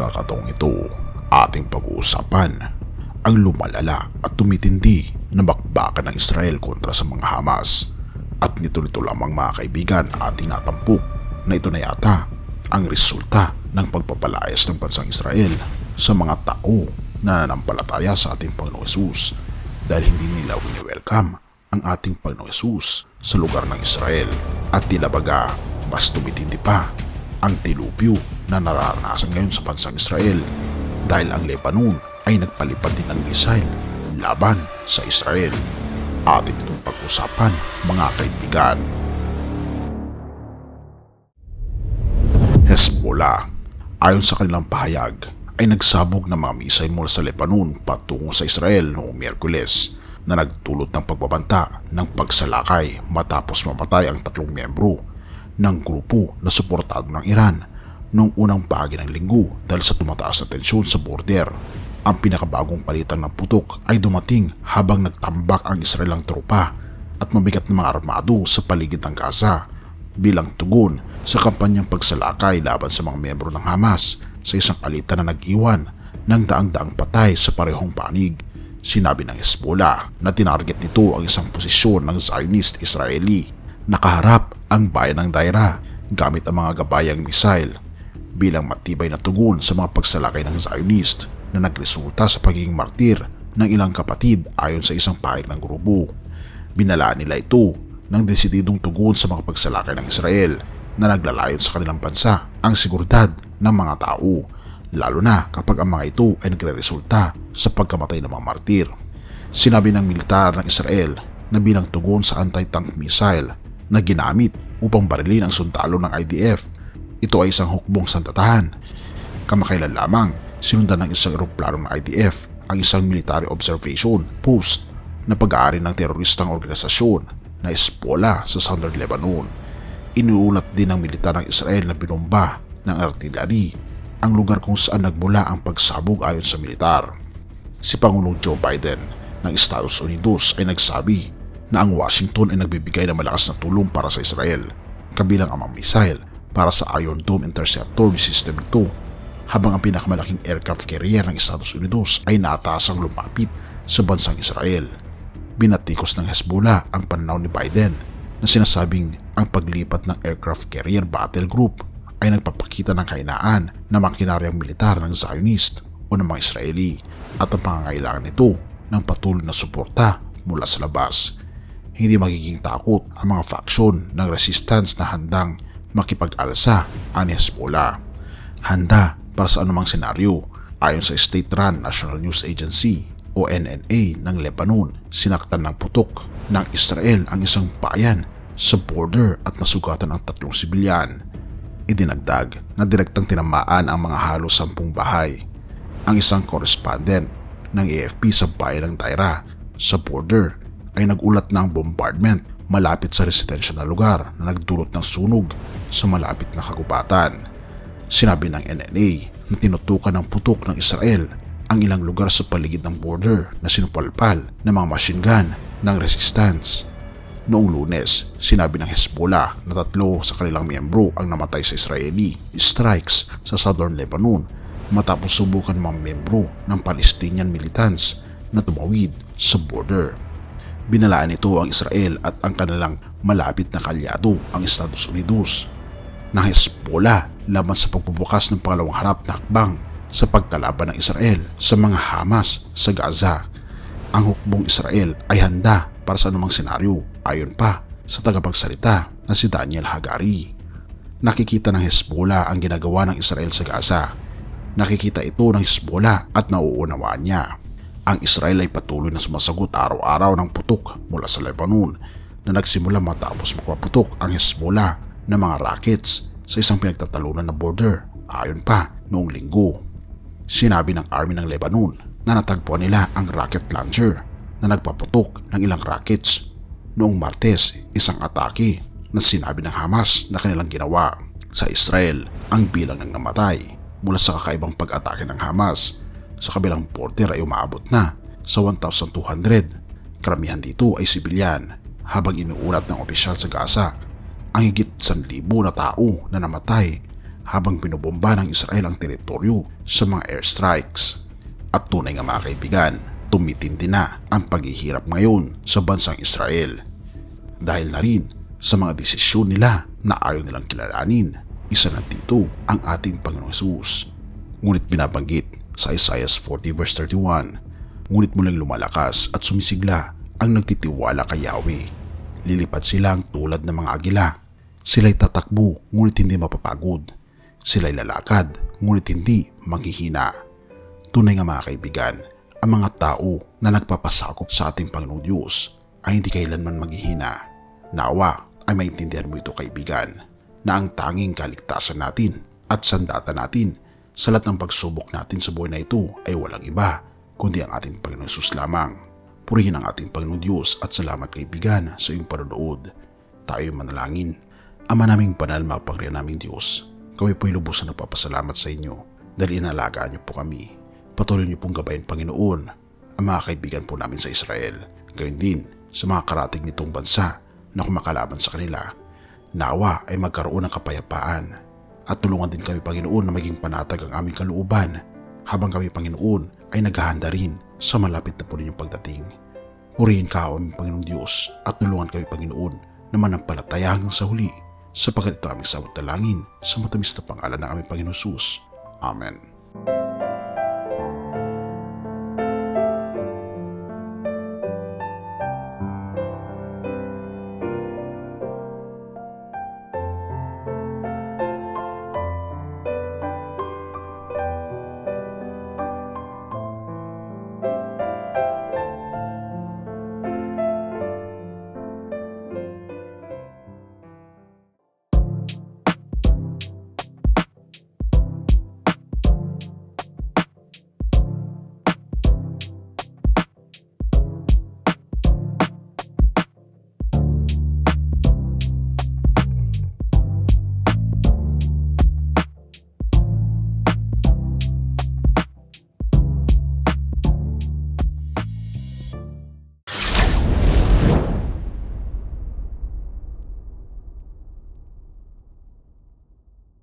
pagkakataong ito, ating pag-uusapan ang lumalala at tumitindi na bakbakan ng Israel kontra sa mga Hamas. At nito-nito lamang mga kaibigan ating natampok na ito na yata ang resulta ng pagpapalayas ng bansang Israel sa mga tao na nanampalataya sa ating Panginoong Yesus dahil hindi nila wini-welcome ang ating Panginoong Yesus sa lugar ng Israel at tila baga mas tumitindi pa ang tilupyo na nararanasan ngayon sa bansang Israel dahil ang Lebanon ay nagpalipad din ng missile laban sa Israel. Atin itong pag-usapan mga kaibigan. Hezbollah ayon sa kanilang pahayag ay nagsabog ng mga missile mula sa Lebanon patungo sa Israel noong Miyerkules na nagtulot ng pagbabanta ng pagsalakay matapos mamatay ang tatlong miyembro ng grupo na suportado ng Iran noong unang bahagi ng linggo dahil sa tumataas na tensyon sa border. Ang pinakabagong palitan ng putok ay dumating habang nagtambak ang Israelang tropa at mabigat na mga armado sa paligid ng Gaza bilang tugon sa kampanyang pagsalakay laban sa mga miyembro ng Hamas sa isang palitan na nag-iwan ng daang-daang patay sa parehong panig. Sinabi ng Hezbollah na tinarget nito ang isang posisyon ng Zionist Israeli. Nakaharap ang bayan ng Daira gamit ang mga gabayang missile bilang matibay na tugon sa mga pagsalakay ng Zionist na nagresulta sa pagiging martir ng ilang kapatid ayon sa isang pahayag ng grupo. Binalaan nila ito ng desididong tugon sa mga pagsalakay ng Israel na naglalayon sa kanilang bansa ang seguridad ng mga tao lalo na kapag ang mga ito ay nagre-resulta sa pagkamatay ng mga martir. Sinabi ng militar ng Israel na bilang tugon sa anti-tank missile na ginamit upang barilin ang sundalo ng IDF ito ay isang hukbong sandatahan. Kamakailan lamang, sinundan ng isang eroplano ng IDF ang isang military observation post na pag-aari ng teroristang organisasyon na Hezbollah sa Southern Lebanon. Iniulat din ng militar ng Israel na binomba ng artillery ang lugar kung saan nagmula ang pagsabog ayon sa militar. Si Pangulong Joe Biden ng Estados Unidos ay nagsabi na ang Washington ay nagbibigay ng malakas na tulong para sa Israel, kabilang ang mga missile para sa Iron Dome Interceptor System 2 habang ang pinakamalaking aircraft carrier ng Estados Unidos ay natasang lumapit sa bansang Israel. Binatikos ng Hezbollah ang pananaw ni Biden na sinasabing ang paglipat ng aircraft carrier battle group ay nagpapakita ng kainaan na makinaryang militar ng Zionist o ng mga Israeli at ang pangangailangan nito ng patuloy na suporta mula sa labas. Hindi magiging takot ang mga faksyon ng resistance na handang makipag-alsa ang Hezbollah. Handa para sa anumang senaryo ayon sa state-run National News Agency o NNA ng Lebanon, sinaktan ng putok ng Israel ang isang bayan sa border at nasugatan ang tatlong sibilyan. Idinagdag na direktang tinamaan ang mga halos sampung bahay. Ang isang correspondent ng AFP sa bayan ng Daira sa border ay nagulat ng bombardment malapit sa residensya na lugar na nagdulot ng sunog sa malapit na kagubatan. Sinabi ng NNA na tinutukan ng putok ng Israel ang ilang lugar sa paligid ng border na sinupalpal ng mga machine gun ng resistance. Noong lunes, sinabi ng Hezbollah na tatlo sa kanilang miyembro ang namatay sa Israeli strikes sa southern Lebanon matapos subukan mga miyembro ng Palestinian militants na tumawid sa border. Binalaan nito ang Israel at ang kanilang malapit na kalyado ang Estados Unidos ng Hezbollah laban sa pagbubukas ng pangalawang harap na hakbang sa pagkalaban ng Israel sa mga Hamas sa Gaza. Ang hukbong Israel ay handa para sa anumang senaryo ayon pa sa tagapagsalita na si Daniel Hagari. Nakikita ng Hezbollah ang ginagawa ng Israel sa Gaza. Nakikita ito ng Hezbollah at nauunawaan niya ang Israel ay patuloy na sumasagot araw-araw ng putok mula sa Lebanon na nagsimula matapos magpaputok ang Hezbollah ng mga rockets sa isang pinagtatalunan na border ayon pa noong linggo. Sinabi ng Army ng Lebanon na natagpuan nila ang rocket launcher na nagpaputok ng ilang rockets noong Martes isang atake na sinabi ng Hamas na kanilang ginawa sa Israel ang bilang ng namatay mula sa kakaibang pag-atake ng Hamas sa kabilang border ay umaabot na sa 1,200. Karamihan dito ay sibilyan habang inuulat ng opisyal sa Gaza ang higit 1,000 na tao na namatay habang binobomba ng Israel ang teritoryo sa mga airstrikes. At tunay nga mga kaibigan, tumitindi na ang paghihirap ngayon sa bansang Israel. Dahil na rin sa mga desisyon nila na ayaw nilang kilalanin, isa na dito ang ating Panginoong Jesus. Ngunit binabanggit sa Isaiah 40 verse 31, Ngunit muling lumalakas at sumisigla ang nagtitiwala kay Yahweh. Lilipad silang tulad ng mga agila. Sila'y tatakbo ngunit hindi mapapagod. Sila'y lalakad ngunit hindi manghihina. Tunay nga mga kaibigan, ang mga tao na nagpapasakop sa ating Panginoong Diyos ay hindi kailanman maghihina. Nawa ay maintindihan mo ito kaibigan na ang tanging kaligtasan natin at sandata natin sa lahat ng pagsubok natin sa buhay na ito ay walang iba kundi ang ating Panginoon Jesus lamang. Purihin ang ating Panginoon Diyos at salamat kaibigan sa iyong panonood. Tayo manalangin. Ama naming banal mapagriyan naming Diyos, kami po'y lubos na nagpapasalamat sa inyo dahil inalagaan niyo po kami. Patuloy niyo pong gabayin Panginoon ang mga kaibigan po namin sa Israel. Gayon din sa mga karating nitong bansa na kumakalaban sa kanila. Nawa ay magkaroon ng kapayapaan at tulungan din kami Panginoon na maging panatag ang aming kalooban habang kami Panginoon ay naghahanda rin sa malapit na po ninyong pagdating. Purihin ka aming Panginoong Diyos at tulungan kami Panginoon na manampalataya hanggang sa huli sapagkat ito aming sabot dalangin sa matamis na pangalan ng aming Panginoon Jesus. Amen.